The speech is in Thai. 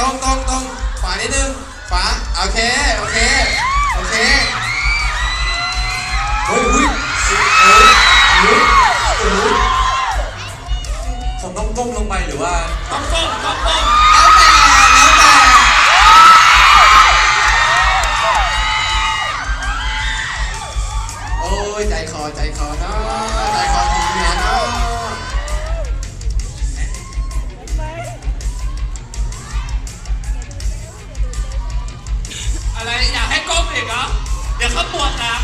ตรงตรงตรงขวานิดนึงขวาโอเค โอเค โอเคเฮ้ยอุ้ยโอ้ยโอ้ผมต้องก้มลงไปหรือว่าต้องก้มต้องก้มแล้วแต่แล้วแต่โอ้ยใจคอใจคอเนาะใจคอทีมงานเนาะ เดี๋ยวเขาปวดนะ